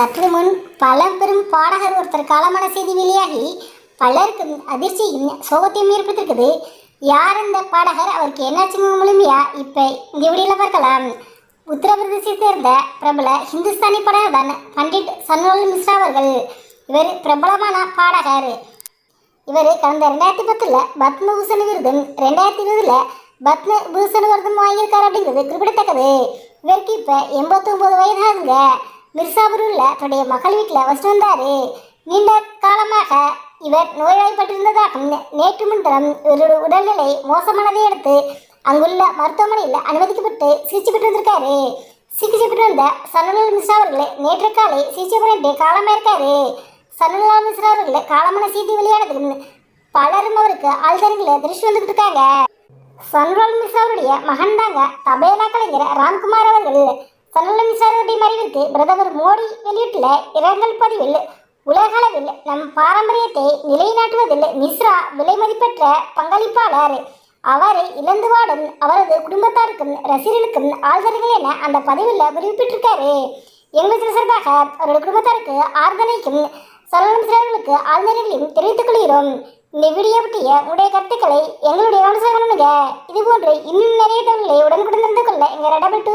சற்று முன் பெரும் பாடகர் ஒருத்தர் காலமான செய்தி வெளியாகி பலருக்கும் அதிர்ச்சியும் சோகத்தையும் ஏற்படுத்திருக்குது யார் இந்த பாடகர்? அவருக்கு என்னாச்சுங்க முழுமையா? இப்போ இந்த வீடியோவில் பார்க்கலாம். உத்தரப்பிரதேசத்தை சேர்ந்த பிரபல ஹிந்துஸ்தானி பாடகர் தான் பண்டிட் சன்வல் மிஸ்ரா அவர்கள். இவர் பிரபலமான பாடகர். இவர் கடந்த ரெண்டாயிரத்தி பத்தில் பத்மபூஷன் விருதும் ரெண்டாயிரத்தி இருபதில் பத்ம விருதும் வாங்கியிருக்காரு அப்படிங்கிறது குறிப்பிடத்தக்கது. இவருக்கு இப்போ எண்பத்தொம்போது வயதாகுங்க மிர்சாபூரில் தன்னுடைய மகள் வீட்டில் வசித்து வந்தார். நீண்ட காலமாக இவர் நோய்வாய்ப்பட்டிருந்ததாகவும் நேற்று முன்தினம் இவருடைய உடல்நிலை மோசமானதை அடுத்து அங்குள்ள மருத்துவமனையில் அனுமதிக்கப்பட்டு சிகிச்சை பெற்று வந்திருக்காரு. சிகிச்சை பெற்று வந்த சனல் மிஸ்ரா அவர்களை நேற்று காலை சிகிச்சை பண்ணிட்டு காலமாயிருக்காரு சனலால் மிஸ்ரா அவர்கள் காலமான செய்தி வெளியானதுக்கு பலரும் அவருக்கு ஆழ்தரங்களை திருஷ்டி வந்துகிட்டு இருக்காங்க. சன்லால் மிஸ்ரா அவருடைய மகன் தாங்க தபேலா கலைஞர் ராம்குமார் அவர்கள். சனல் மிஸ்ரா மறைவிற்கு பிரதமர் மோடி வெளியிட்டுள்ள இரங்கல் பதிவில் உலகளவில் நம் பாரம்பரியத்தை நிலைநாட்டுவதில் மிஸ்ரா விலைமதிப்பற்ற பங்களிப்பாளர். அவரை இழந்து வாடும் அவரது குடும்பத்தாருக்கும் ரசிகர்களுக்கும் ஆழ்தர்கள் என அந்த பதிவில் குறிப்பிட்டிருக்காரு. எங்களுக்கு சார்பாக அவருடைய குடும்பத்தாருக்கு ஆறுதலைக்கும் சலனம் ஆழ்ந்தர்களையும் தெரிவித்துக் கொள்கிறோம். இந்த வீடியோ பற்றிய உடைய கருத்துக்களை எங்களுடைய கவனிச்சாங்க இது போன்று இன்னும் நிறைய தகவல்களை உடனுக்குடன் தெரிந்து கொள்ள எங்கள் ரெடபிள் டூ